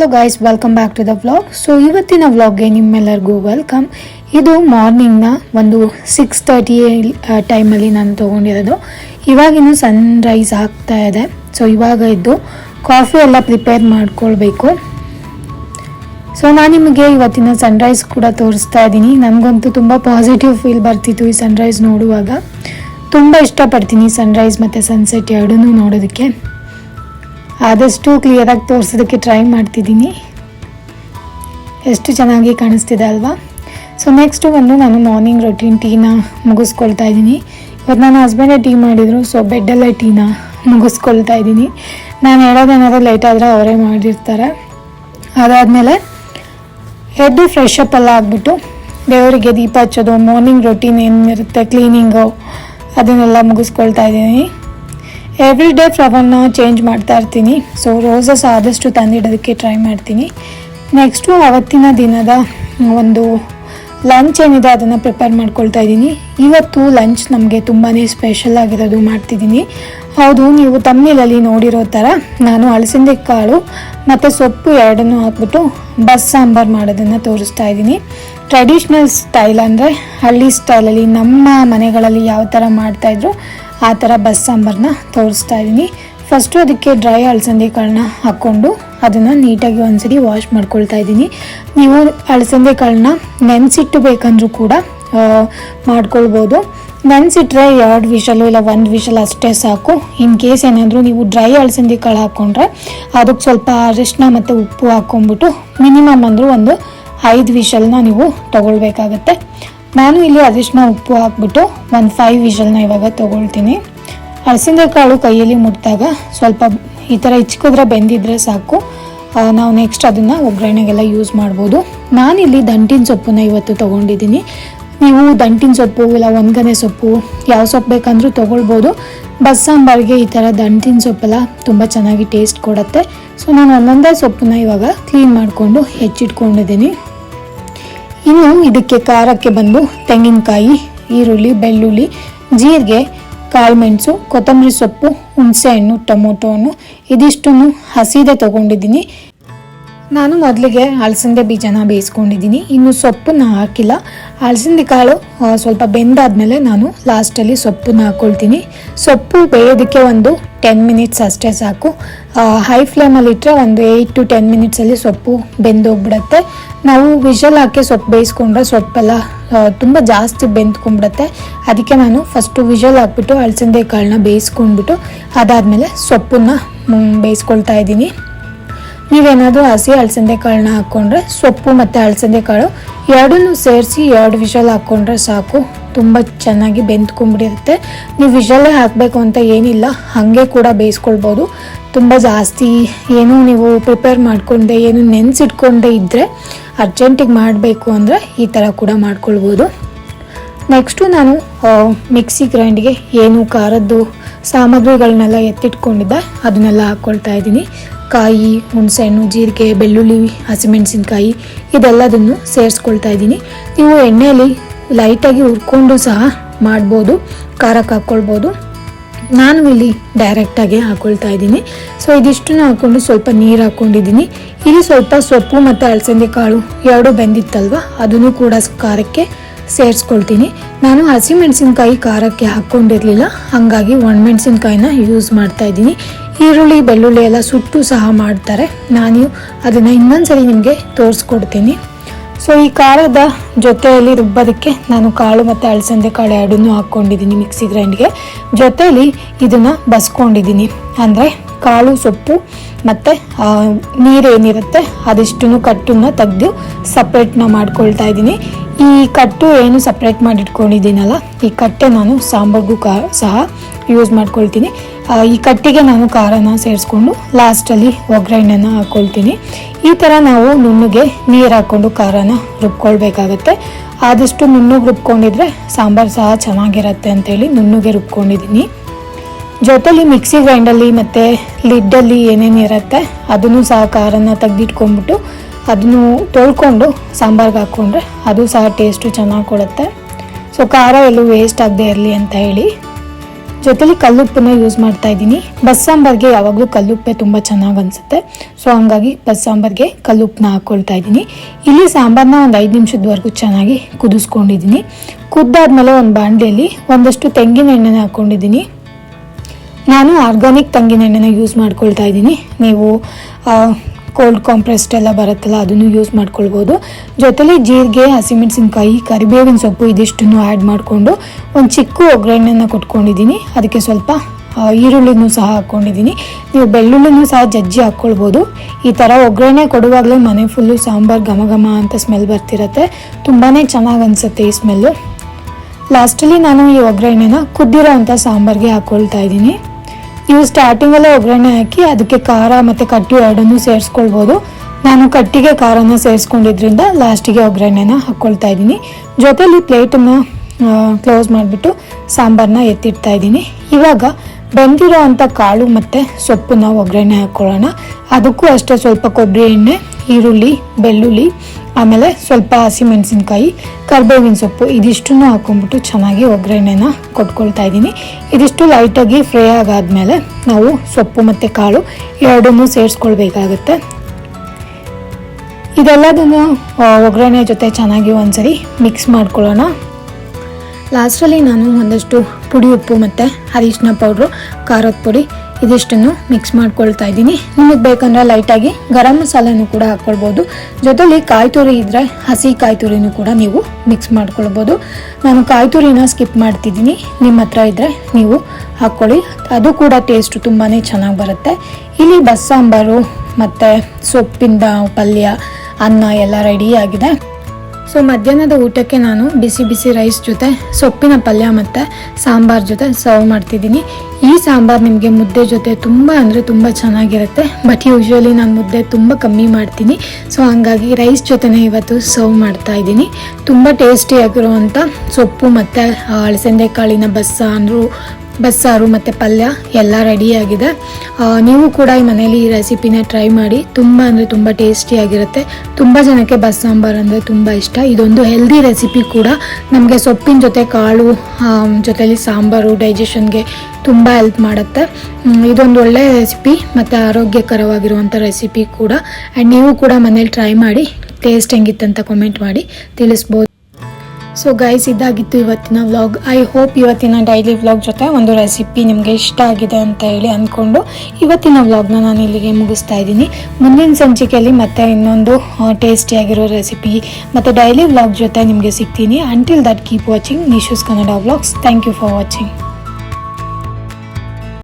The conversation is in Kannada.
Hello guys welcome back to the vlog so ಇವತ್ತಿನ ವ್ಲಾಗ್ಗೆ ನಿಮ್ಮೆಲ್ಲರಿಗೂ ವೆಲ್ಕಮ್ ಇದು ಮಾರ್ನಿಂಗ್ನ ಒಂದು ಸಿಕ್ಸ್ ತರ್ಟಿ ಟೈಮಲ್ಲಿ ನಾನು ತೊಗೊಂಡಿರೋದು. ಇವಾಗಿನೂ ಸನ್ರೈಸ್ ಆಗ್ತಾ ಇದೆ. ಸೊ ಇವಾಗ ಇದ್ದು ಕಾಫಿ ಎಲ್ಲ ಪ್ರಿಪೇರ್ ಮಾಡ್ಕೊಳ್ಬೇಕು. ಸೊ ನಾನು ನಿಮಗೆ ಇವತ್ತಿನ ಸನ್ರೈಸ್ ಕೂಡ ತೋರಿಸ್ತಾ ಇದ್ದೀನಿ. ನನಗಂತೂ ತುಂಬ ಪಾಸಿಟಿವ್ ಫೀಲ್ ಬರ್ತಿತ್ತು ಈ ಸನ್ರೈಸ್ ನೋಡುವಾಗ. ತುಂಬ ಇಷ್ಟಪಡ್ತೀನಿ ಸನ್ರೈಸ್ ಮತ್ತು ಸನ್ಸೆಟ್ ಎರಡೂ ನೋಡೋದಕ್ಕೆ. ಆದಷ್ಟು ಕ್ಲಿಯರಾಗಿ ತೋರಿಸೋದಕ್ಕೆ ಟ್ರೈ ಮಾಡ್ತಿದ್ದೀನಿ. ಎಷ್ಟು ಚೆನ್ನಾಗಿ ಕಾಣಿಸ್ತಿದೆ ಅಲ್ವಾ? ಸೊ ನೆಕ್ಸ್ಟು ಬಂದು ನಾನು ಮಾರ್ನಿಂಗ್ ರೊಟೀನ್ ಟೀನ ಮುಗಿಸ್ಕೊಳ್ತಾ ಇದ್ದೀನಿ. ಇವತ್ತು ನನ್ನ ಹಸ್ಬೆಂಡೇ ಟೀ ಮಾಡಿದರು ಸೊ ಬೆಡ್ಡಲ್ಲೇ ಟೀನ ಮುಗಿಸ್ಕೊಳ್ತಾ ಇದ್ದೀನಿ. ನಾನು ಹೇಳೋದೇನಾದರೂ ಲೇಟ್ ಆದರೆ ಅವರೇ ಮಾಡಿರ್ತಾರೆ. ಅದಾದಮೇಲೆ ಎದ್ದು ಫ್ರೆಶ್ ಅಪ್ ಎಲ್ಲ ಆಗಿಬಿಟ್ಟು ದೇವರಿಗೆ ದೀಪ ಹಚ್ಚೋದು ಮಾರ್ನಿಂಗ್ ರೊಟೀನ್ ಏನಿರುತ್ತೆ ಕ್ಲೀನಿಂಗು ಅದನ್ನೆಲ್ಲ ಮುಗಿಸ್ಕೊಳ್ತಾ ಇದ್ದೀನಿ. ಎವ್ರಿ ಡೇ ಫ್ಲವರ್ನ ಚೇಂಜ್ ಮಾಡ್ತಾ ಇರ್ತೀನಿ. ಸೊ ರೋಸಸ್ ಆದಷ್ಟು ತಂದಿಡೋದಕ್ಕೆ ಟ್ರೈ ಮಾಡ್ತೀನಿ. ನೆಕ್ಸ್ಟು ಅವತ್ತಿನ ದಿನದ ಒಂದು ಲಂಚ್ ಏನಿದೆ ಅದನ್ನು ಪ್ರಿಪೇರ್ ಮಾಡ್ಕೊಳ್ತಾ ಇದ್ದೀನಿ. ಇವತ್ತು ಲಂಚ್ ನಮಗೆ ತುಂಬಾ ಸ್ಪೆಷಲ್ ಆಗಿರೋದು ಮಾಡ್ತಿದ್ದೀನಿ. ಹೌದು, ನೀವು ತಮ್ಮಿಲಲ್ಲಿ ನೋಡಿರೋ ಥರ ನಾನು ಅಲಸಂದೆ ಕಾಳು ಮತ್ತು ಸೊಪ್ಪು ಎರಡನ್ನೂ ಹಾಕ್ಬಿಟ್ಟು ಬಸ್ ಸಾಂಬಾರು ಮಾಡೋದನ್ನು ತೋರಿಸ್ತಾ ಇದ್ದೀನಿ. ಟ್ರೆಡಿಷ್ನಲ್ ಸ್ಟೈಲ್ ಅಂದರೆ ಹಳ್ಳಿ ಸ್ಟೈಲಲ್ಲಿ ನಮ್ಮ ಮನೆಗಳಲ್ಲಿ ಯಾವ ಥರ ಮಾಡ್ತಾಯಿದ್ರು ಆ ಥರ ಬಸ್ ಸಾಂಬಾರನ್ನ ತೋರಿಸ್ತಾ ಇದ್ದೀನಿ. ಫಸ್ಟು ಅದಕ್ಕೆ ಡ್ರೈ ಅಲಸಂದೆ ಕಾಳನ್ನ ಹಾಕ್ಕೊಂಡು ಅದನ್ನು ನೀಟಾಗಿ ಒಂದ್ಸರಿ ವಾಶ್ ಮಾಡ್ಕೊಳ್ತಾ ಇದ್ದೀನಿ. ನೀವು ಅಲಸಂದೆ ಕಾಳನ್ನ ನೆನೆಸಿಟ್ಟು ಬೇಕಂದ್ರೂ ಕೂಡ ಮಾಡ್ಕೊಳ್ಬೋದು. ನೆನೆಸಿಟ್ರೆ ಎರಡು ವಿಷಲು ಇಲ್ಲ ಒಂದು ವಿಷಲ್ ಅಷ್ಟೇ ಸಾಕು. ಇನ್ ಕೇಸ್ ಏನಾದರೂ ನೀವು ಡ್ರೈ ಅಲಸಂದೆ ಕಾಳು ಹಾಕ್ಕೊಂಡ್ರೆ ಅದಕ್ಕೆ ಸ್ವಲ್ಪ ಅರಿಶಿನ ಮತ್ತು ಉಪ್ಪು ಹಾಕ್ಕೊಂಬಿಟ್ಟು ಮಿನಿಮಮ್ ಅಂದರೂ ಒಂದು ಐದು ವಿಷಲ್ನ ನೀವು ತಗೊಳ್ಬೇಕಾಗತ್ತೆ. ನಾನು ಇಲ್ಲಿ ಅರಿಶಿನ ಉಪ್ಪು ಹಾಕ್ಬಿಟ್ಟು ಒಂದು ಫೈವ್ ವಿಷಲ್ನ ಇವಾಗ ತೊಗೊಳ್ತೀನಿ. ಅಲಸಂದೆ ಕಾಳು ಕೈಯಲ್ಲಿ ಮುಟ್ಟಿದಾಗ ಸ್ವಲ್ಪ ಈ ಥರ ಹೆಚ್ಕಿದ್ರೆ ಬೆಂದಿದ್ರೆ ಸಾಕು. ನಾವು ನೆಕ್ಸ್ಟ್ ಅದನ್ನು ಒಗ್ಗರಣೆಗೆಲ್ಲ ಯೂಸ್ ಮಾಡ್ಬೋದು. ನಾನಿಲ್ಲಿ ದಂಟಿನ ಸೊಪ್ಪನ್ನ ಇವತ್ತು ತೊಗೊಂಡಿದ್ದೀನಿ. ನೀವು ದಂಟಿನ ಸೊಪ್ಪು, ಇಲ್ಲ ಒಣಗನೆ ಸೊಪ್ಪು, ಯಾವ ಸೊಪ್ಪು ಬೇಕಂದ್ರೂ ತೊಗೊಳ್ಬೋದು. ಬಸ್ ಸಾಂಬಾರಿಗೆ ಈ ಥರ ದಂಟಿನ ಸೊಪ್ಪೆಲ್ಲ ತುಂಬ ಚೆನ್ನಾಗಿ ಟೇಸ್ಟ್ ಕೊಡುತ್ತೆ. ಸೊ ನಾನು ಒಂದೊಂದೇ ಸೊಪ್ಪನ್ನ ಇವಾಗ ಕ್ಲೀನ್ ಮಾಡಿಕೊಂಡು ಹೆಚ್ಚಿಟ್ಕೊಂಡಿದ್ದೀನಿ. ಇನ್ನು ಇದಕ್ಕೆ ಖಾರಕ್ಕೆ ಬಂದು ತೆಂಗಿನಕಾಯಿ, ಈರುಳ್ಳಿ, ಬೆಳ್ಳುಳ್ಳಿ, ಜೀರಿಗೆ ಕಾಳುಮೆಣಸು ಕೊತ್ತಂಬರಿ ಸೊಪ್ಪು ಹುಣಸೆಹಣ್ಣು ಟೊಮೊಟೊ ಹಣ್ಣು, ಇದಿಷ್ಟನ್ನು ಹಸಿದೆ ತಗೊಂಡಿದ್ದೀನಿ. ನಾನು ಮೊದಲಿಗೆ ಅಲಸಂದೆ ಬೀಜನ ಬೇಯಿಸ್ಕೊಂಡಿದ್ದೀನಿ. ಇನ್ನು ಸೊಪ್ಪನ್ನ ಹಾಕಿಲ್ಲ. ಅಲಸಂದೆ ಕಾಳು ಸ್ವಲ್ಪ ಬೆಂದಾದಮೇಲೆ ನಾನು ಲಾಸ್ಟಲ್ಲಿ ಸೊಪ್ಪನ್ನ ಹಾಕ್ಕೊಳ್ತೀನಿ ಸೊಪ್ಪು ಬೇಯೋದಕ್ಕೆ ಒಂದು ಟೆನ್ ಮಿನಿಟ್ಸ್ ಅಷ್ಟೇ ಸಾಕು. ಹೈ ಫ್ಲೇಮಲ್ಲಿ ಇಟ್ಟರೆ ಒಂದು ಏಯ್ಟ್ ಟು ಟೆನ್ ಮಿನಿಟ್ಸಲ್ಲಿ ಸೊಪ್ಪು ಬೆಂದೋಗ್ಬಿಡತ್ತೆ. ನಾವು ವಿಷಲ್ ಹಾಕಿ ಸೊಪ್ಪು ಬೇಯಿಸ್ಕೊಂಡ್ರೆ ಸೊಪ್ಪೆಲ್ಲ ತುಂಬ ಜಾಸ್ತಿ ಬೆಂದ್ಕೊಂಡ್ಬಿಡತ್ತೆ. ಅದಕ್ಕೆ ನಾನು ಫಸ್ಟು ವಿಷಲ್ ಹಾಕ್ಬಿಟ್ಟು ಅಲಸಂದೆ ಕಾಳನ್ನ ಬೇಯಿಸ್ಕೊಂಡ್ಬಿಟ್ಟು ಅದಾದಮೇಲೆ ಸೊಪ್ಪನ್ನ ಬೇಯಿಸ್ಕೊಳ್ತಾ ಇದ್ದೀನಿ. ನೀವೇನಾದರೂ ಹಸಿ ಅಲಸಂದೆ ಕಾಳನ್ನ ಹಾಕ್ಕೊಂಡ್ರೆ ಸೊಪ್ಪು ಮತ್ತು ಅಲಸಂದೆ ಕಾಳು ಎರಡನ್ನೂ ಸೇರಿಸಿ ಎರಡು ವಿಷಲ್ ಹಾಕ್ಕೊಂಡ್ರೆ ಸಾಕು. ತುಂಬ ಚೆನ್ನಾಗಿ ಬೆಂದ್ಕೊಂಡ್ಬಿಡಿರುತ್ತೆ ನೀವು ವಿಷಲ್ಲೇ ಹಾಕಬೇಕು ಅಂತ ಏನಿಲ್ಲ, ಹಾಗೆ ಕೂಡ ಬೇಯಿಸ್ಕೊಳ್ಬೋದು. ತುಂಬ ಜಾಸ್ತಿ ಏನೂ ನೀವು ಪ್ರಿಪೇರ್ ಮಾಡ್ಕೊಂಡೆ, ಏನು ನೆನೆಸಿಟ್ಕೊಂಡೆ ಇದ್ದರೆ ಅರ್ಜೆಂಟಿಗೆ ಮಾಡಬೇಕು ಅಂದರೆ ಈ ಥರ ಕೂಡ ಮಾಡ್ಕೊಳ್ಬೋದು. ನೆಕ್ಸ್ಟು ನಾನು ಮಿಕ್ಸಿ ಗ್ರೈಂಡ್ಗೆ ಏನು ಖಾರದ್ದು ಸಾಮಗ್ರಿಗಳನ್ನೆಲ್ಲ ಎತ್ತಿಟ್ಕೊಂಡಿದ್ದೆ, ಅದನ್ನೆಲ್ಲ ಹಾಕ್ಕೊಳ್ತಾ ಇದ್ದೀನಿ. ಕಾಯಿ, ಹುಣಸೆಹಣ್ಣು, ಜೀರಿಗೆ, ಬೆಳ್ಳುಳ್ಳಿ, ಹಸಿಮೆಣಸಿನ್ಕಾಯಿ ಇದೆಲ್ಲದನ್ನು ಸೇರಿಸ್ಕೊಳ್ತಾ ಇದ್ದೀನಿ. ನೀವು ಎಣ್ಣೆಯಲ್ಲಿ ಲೈಟಾಗಿ ಹುರ್ಕೊಂಡು ಸಹ ಮಾಡ್ಬೋದು, ಖಾರಕ್ಕೆ ಹಾಕ್ಕೊಳ್ಬೋದು. ನಾನು ಇಲ್ಲಿ ಡೈರೆಕ್ಟಾಗಿ ಹಾಕ್ಕೊಳ್ತಾ ಇದ್ದೀನಿ. ಸೊ ಇದಿಷ್ಟನ್ನು ಹಾಕ್ಕೊಂಡು ಸ್ವಲ್ಪ ನೀರು ಹಾಕ್ಕೊಂಡಿದ್ದೀನಿ. ಇಲ್ಲಿ ಸ್ವಲ್ಪ ಸೊಪ್ಪು ಮತ್ತು ಅಲಸಂದೆ ಕಾಳು ಎರಡು ಬೆಂದಿತ್ತಲ್ವ? ಅದನ್ನು ಕೂಡ ಖಾರಕ್ಕೆ ಸೇರಿಸ್ಕೊಳ್ತೀನಿ. ನಾನು ಹಸಿಮೆಣಸಿನ್ಕಾಯಿ ಖಾರಕ್ಕೆ ಹಾಕ್ಕೊಂಡಿರಲಿಲ್ಲ. ಹಾಗಾಗಿ ಒಣಮೆಣಸಿನ್ಕಾಯಿನ ಯೂಸ್ ಮಾಡ್ತಾ ಇದ್ದೀನಿ. ಈರುಳ್ಳಿ, ಬೆಳ್ಳುಳ್ಳಿ ಎಲ್ಲ ಸುಟ್ಟು ಸಹ ಮಾಡ್ತಾರೆ. ನಾನು ಅದನ್ನು ಇನ್ನೊಂದ್ಸರಿ ನಿಮಗೆ ತೋರಿಸ್ಕೊಡ್ತೀನಿ. ಸೊ ಈ ಖಾರದ ಜೊತೆಯಲ್ಲಿ ರುಬ್ಬೋದಕ್ಕೆ ನಾನು ಕಾಳು ಮತ್ತು ಅಳಸಂದೆ ಕಾಳು ಎರಡನ್ನೂ ಹಾಕ್ಕೊಂಡಿದ್ದೀನಿ ಮಿಕ್ಸಿ ಗ್ರೈಂಡ್ಗೆ. ಜೊತೆಯಲ್ಲಿ ಇದನ್ನು ಬಸ್ಕೊಂಡಿದ್ದೀನಿ. ಅಂದರೆ ಕಾಳು, ಸೊಪ್ಪು ಮತ್ತು ನೀರೇನಿರುತ್ತೆ ಅದಿಷ್ಟು ಕಟ್ಟನ್ನು ತೆಗೆದು ಸಪ್ರೇಟ್ನ ಮಾಡ್ಕೊಳ್ತಾ ಇದ್ದೀನಿ. ಈ ಕಟ್ಟು ಏನು ಸಪ್ರೇಟ್ ಮಾಡಿ ಇಟ್ಕೊಂಡಿದ್ದೀನಲ್ಲ ಈ ಕಟ್ಟೆ ನಾನು ಸಾಂಬಾರ್ಗೂ ಕಾ, ಸಹ ಯೂಸ್ ಮಾಡ್ಕೊಳ್ತೀನಿ. ಈ ಕಟ್ಟಿಗೆ ನಾನು ಖಾರನ ಸೇರಿಸ್ಕೊಂಡು ಲಾಸ್ಟಲ್ಲಿ ಒಗ್ಗರಣೆನ ಹಾಕ್ಕೊಳ್ತೀನಿ ಈ ಥರ ನಾವು ನುಣ್ಣಗೆ ನೀರು ಹಾಕ್ಕೊಂಡು ಖಾರನ ರುಬ್ಕೊಳ್ಬೇಕಾಗತ್ತೆ. ಆದಷ್ಟು ನುಣ್ಣಗೆ ರುಬ್ಕೊಂಡಿದ್ರೆ ಸಾಂಬಾರು ಸಹ ಚೆನ್ನಾಗಿರತ್ತೆ ಅಂತೇಳಿ ನುಣ್ಣಗೆ ರುಬ್ಕೊಂಡಿದ್ದೀನಿ ಜೊತೆಲಿ ಮಿಕ್ಸಿ ಗ್ರೈಂಡಲ್ಲಿ ಮತ್ತು ಲಿಡ್ಡಲ್ಲಿ ಏನೇನಿರುತ್ತೆ ಅದನ್ನು ಸಹ ಖಾರನ ತೆಗ್ದಿಟ್ಕೊಂಡ್ಬಿಟ್ಟು ಅದನ್ನು ತೊಳ್ಕೊಂಡು ಸಾಂಬಾರ್ಗೆ ಹಾಕ್ಕೊಂಡ್ರೆ ಅದು ಸಹ ಟೇಸ್ಟು ಚೆನ್ನಾಗಿ ಕೊಡುತ್ತೆ. ಸೊ ಖಾರ ಎಲ್ಲೂ ವೇಸ್ಟ್ ಆಗದೆ ಇರಲಿ ಅಂತ ಹೇಳಿ. ಜೊತೆಲಿ ಕಲ್ಲುಪ್ಪನ್ನ ಯೂಸ್ ಮಾಡ್ತಾ ಇದ್ದೀನಿ. ಬಸ್ ಸಾಂಬಾರ್ಗೆ ಯಾವಾಗಲೂ ಕಲ್ಲುಪ್ಪೆ ತುಂಬ ಚೆನ್ನಾಗಿ ಅನಿಸುತ್ತೆ. ಸೊ ಹಂಗಾಗಿ ಬಸ್ ಸಾಂಬಾರ್ಗೆ ಕಲ್ಲುಪ್ಪನ್ನ ಹಾಕ್ಕೊಳ್ತಾ ಇದ್ದೀನಿ. ಇಲ್ಲಿ ಸಾಂಬಾರನ್ನ ಒಂದು ಐದು ನಿಮಿಷದವರೆಗೂ ಚೆನ್ನಾಗಿ ಕುದಿಸ್ಕೊಂಡಿದ್ದೀನಿ. ಕುದ್ದಾದ್ಮೇಲೆ ಒಂದು ಬಾಣಲೆಯಲ್ಲಿ ಒಂದಷ್ಟು ತೆಂಗಿನ ಎಣ್ಣೆನ ಹಾಕ್ಕೊಂಡಿದ್ದೀನಿ ನಾನು ಆರ್ಗಾನಿಕ್ ತೆಂಗಿನ ಎಣ್ಣೆನ ಯೂಸ್ ಮಾಡ್ಕೊಳ್ತಾ ಇದ್ದೀನಿ. ನೀವು ಕೋಲ್ಡ್ ಕಾಂಪ್ರೆಸ್ಡ್ ಎಲ್ಲ ಬರುತ್ತಲ್ಲ, ಅದನ್ನು ಯೂಸ್ ಮಾಡ್ಕೊಳ್ಬೋದು. ಜೊತೆಲಿ ಜೀರಿಗೆ, ಹಸಿಮೆಣಸಿನ್ಕಾಯಿ, ಕರಿಬೇವಿನ ಸೊಪ್ಪು ಇದಿಷ್ಟನ್ನು ಆ್ಯಡ್ ಮಾಡಿಕೊಂಡು ಒಂದು ಚಿಕ್ಕ ಒಗ್ಗರಣೆನ ಕೊಟ್ಕೊಂಡಿದ್ದೀನಿ. ಅದಕ್ಕೆ ಸ್ವಲ್ಪ ಈರುಳ್ಳಿನೂ ಸಹ ಹಾಕ್ಕೊಂಡಿದ್ದೀನಿ. ನೀವು ಬೆಳ್ಳುಳ್ಳಿನೂ ಸಹ ಜಜ್ಜಿ ಹಾಕ್ಕೊಳ್ಬೋದು. ಈ ಥರ ಒಗ್ಗರಣೆ ಕೊಡುವಾಗಲೇ ಮನೆ ಫುಲ್ಲು ಸಾಂಬಾರು ಘಮ ಘಮ ಅಂತ ಸ್ಮೆಲ್ ಬರ್ತಿರತ್ತೆ. ತುಂಬಾ ಚೆನ್ನಾಗಿ ಅನಿಸುತ್ತೆ ಈ ಸ್ಮೆಲ್ಲು ಲಾಸ್ಟಲ್ಲಿ ನಾನು ಈ ಒಗ್ಗರಣೆನ ಕುದ್ದಿರೋ ಅಂಥ ಸಾಂಬಾರಿಗೆ ಹಾಕ್ಕೊಳ್ತಾ ಇದ್ದೀನಿ. ನೀವು ಸ್ಟಾರ್ಟಿಂಗಲ್ಲೇ ಒಗ್ಗರಣೆ ಹಾಕಿ ಅದಕ್ಕೆ ಖಾರ ಮತ್ತು ಕಟ್ಟು ಎರಡನ್ನು ಸೇರಿಸ್ಕೊಳ್ಬೋದು. ನಾನು ಕಟ್ಟಿಗೆ ಖಾರನ ಸೇರಿಸ್ಕೊಂಡಿದ್ರಿಂದ ಲಾಸ್ಟಿಗೆ ಒಗ್ಗರಣೆನ ಹಾಕ್ಕೊಳ್ತಾ ಇದ್ದೀನಿ. ಜೊತೆಲಿ ಪ್ಲೇಟನ್ನು ಕ್ಲೋಸ್ ಮಾಡಿಬಿಟ್ಟು ಸಾಂಬಾರನ್ನ ಎತ್ತಿಡ್ತಾ ಇದ್ದೀನಿ. ಇವಾಗ ಬಂದಿರೋ ಅಂಥ ಕಾಳು ಮತ್ತು ಸೊಪ್ಪನ್ನ ಒಗ್ಗರಣೆ ಹಾಕ್ಕೊಳ್ಳೋಣ. ಅದಕ್ಕೂ ಅಷ್ಟೇ ಸ್ವಲ್ಪ ಕೊಬ್ಬರಿ ಎಣ್ಣೆ, ಈರುಳ್ಳಿ, ಬೆಳ್ಳುಳ್ಳಿ ಆಮೇಲೆ ಸ್ವಲ್ಪ ಹಸಿಮೆಣಸಿನ್ಕಾಯಿ, ಕರ್ಬೇವಿನ ಸೊಪ್ಪು, ಇದಿಷ್ಟನ್ನು ಹಾಕೊಂಡ್ಬಿಟ್ಟು ಚೆನ್ನಾಗಿ ಒಗ್ಗರಣೆನ ಕೊಟ್ಕೊಳ್ತಾ ಇದ್ದೀನಿ. ಇದಿಷ್ಟು ಲೈಟಾಗಿ ಫ್ರೈ ಆಗಾದಮೇಲೆ ನಾವು ಸೊಪ್ಪು ಮತ್ತು ಕಾಳು ಎರಡನ್ನೂ ಸೇರಿಸ್ಕೊಳ್ಬೇಕಾಗುತ್ತೆ. ಇದೆಲ್ಲದನ್ನು ಒಗ್ಗರಣೆ ಜೊತೆ ಚೆನ್ನಾಗಿ ಒಂದ್ಸರಿ ಮಿಕ್ಸ್ ಮಾಡ್ಕೊಳ್ಳೋಣ. ಲಾಸ್ಟಲ್ಲಿ ನಾನು ಒಂದಷ್ಟು ಪುಡಿ ಉಪ್ಪು ಮತ್ತು ಅರಿಶಿನ ಪೌಡ್ರು ಖಾರದ ಪುಡಿ ಇದಿಷ್ಟನ್ನು ಮಿಕ್ಸ್ ಮಾಡ್ಕೊಳ್ತಾ ಇದ್ದೀನಿ. ನಿಮಗೆ ಬೇಕಂದ್ರೆ ಲೈಟಾಗಿ ಗರಂ ಮಸಾಲೆನೂ ಕೂಡ ಹಾಕ್ಕೊಳ್ಬೋದು. ಜೊತೆಲಿ ಕಾಯಿ ತುರಿ ಇದ್ದರೆ ಹಸಿ ಕಾಯಿ ತುರಿನೂ ಕೂಡ ನೀವು ಮಿಕ್ಸ್ ಮಾಡ್ಕೊಳ್ಬೋದು. ನಾನು ಕಾಯಿ ತುರಿನ ಸ್ಕಿಪ್ ಮಾಡ್ತಿದ್ದೀನಿ. ನಿಮ್ಮ ಹತ್ರ ಇದ್ದರೆ ನೀವು ಹಾಕ್ಕೊಳ್ಳಿ. ಅದು ಕೂಡ ಟೇಸ್ಟ್ ತುಂಬಾ ಚೆನ್ನಾಗಿ ಬರುತ್ತೆ. ಇಲ್ಲಿ ಬಸ್ಸಾಂಬಾರು ಮತ್ತು ಸೊಪ್ಪಿಂದ ಪಲ್ಯ, ಅನ್ನ ಎಲ್ಲ ರೆಡಿ ಆಗಿದೆ. ಸೊ ಮಧ್ಯಾಹ್ನದ ಊಟಕ್ಕೆ ನಾನು ಬಿಸಿ ಬಿಸಿ ರೈಸ್ ಜೊತೆ, ಸೊಪ್ಪಿನ ಪಲ್ಯ ಮತ್ತು ಸಾಂಬಾರ್ ಜೊತೆ ಸರ್ವ್ ಮಾಡ್ತಿದ್ದೀನಿ. ಈ ಸಾಂಬಾರ್ ನಿಮಗೆ ಮುದ್ದೆ ಜೊತೆ ತುಂಬ ಅಂದರೆ ತುಂಬ ಚೆನ್ನಾಗಿರುತ್ತೆ. ಬಟ್ ಯೂಶ್ವಲಿ ನಾನು ಮುದ್ದೆ ತುಂಬ ಕಮ್ಮಿ ಮಾಡ್ತೀನಿ. ಸೊ ಹಂಗಾಗಿ ರೈಸ್ ಜೊತೆನೇ ಇವತ್ತು ಸರ್ವ್ ಮಾಡ್ತಾ ಇದ್ದೀನಿ. ತುಂಬ ಟೇಸ್ಟಿಯಾಗಿರುವಂಥ ಸೊಪ್ಪು ಮತ್ತು ಅಳಸಂದೆ ಕಾಳಿನ ಬಸ್ಸಾರು ಬಸ್ಸಾರು ಮತ್ತು ಪಲ್ಯ ಎಲ್ಲ ರೆಡಿಯಾಗಿದೆ ನೀವು ಕೂಡ ಈ ಮನೇಲಿ ಈ ರೆಸಿಪಿನ ಟ್ರೈ ಮಾಡಿ, ತುಂಬ ಅಂದರೆ ತುಂಬ ಟೇಸ್ಟಿಯಾಗಿರುತ್ತೆ ತುಂಬ ಜನಕ್ಕೆ ಬಸ್ ಸಾಂಬಾರು ಅಂದರೆ ತುಂಬ ಇಷ್ಟ. ಇದೊಂದು ಹೆಲ್ದಿ ರೆಸಿಪಿ ಕೂಡ. ನಮಗೆ ಸೊಪ್ಪಿನ ಜೊತೆ ಕಾಳು ಜೊತೆಯಲ್ಲಿ ಸಾಂಬಾರು ಡೈಜೆಷನ್ಗೆ ತುಂಬ ಹೆಲ್ಪ್ ಮಾಡುತ್ತೆ. ಇದೊಂದು ಒಳ್ಳೆಯ ರೆಸಿಪಿ ಮತ್ತು ಆರೋಗ್ಯಕರವಾಗಿರುವಂಥ ರೆಸಿಪಿ ಕೂಡ. ಆ್ಯಂಡ್ ನೀವು ಕೂಡ ಮನೇಲಿ ಟ್ರೈ ಮಾಡಿ ಟೇಸ್ಟ್ ಹೆಂಗಿತ್ತಂತ ಕಮೆಂಟ್ ಮಾಡಿ, ತಿಳಿಸ್ಬೋದು. ಸೊ ಗೈಸ್ ಇದಾಗಿತ್ತು ಇವತ್ತಿನ ವ್ಲಾಗ್ ಐ ಹೋಪ್ ಇವತ್ತಿನ ಡೈಲಿ ವ್ಲಾಗ್ ಜೊತೆ ಒಂದು ರೆಸಿಪಿ ನಿಮಗೆ ಇಷ್ಟ ಆಗಿದೆ ಅಂತ ಹೇಳಿ ಅಂದ್ಕೊಂಡು ಇವತ್ತಿನ ವ್ಲಾಗ್ನ ನಾನು ಇಲ್ಲಿಗೆ ಮುಗಿಸ್ತಾ ಇದ್ದೀನಿ. ಮುಂದಿನ ಸಂಚಿಕೆಯಲ್ಲಿ ಮತ್ತೆ ಇನ್ನೊಂದು ಟೇಸ್ಟಿಯಾಗಿರೋ ರೆಸಿಪಿ ಮತ್ತು ಡೈಲಿ ವ್ಲಾಗ್ ಜೊತೆ ನಿಮಗೆ ಸಿಗ್ತೀನಿ. Until that keep watching Nishu's Kannada vlogs thank you for watching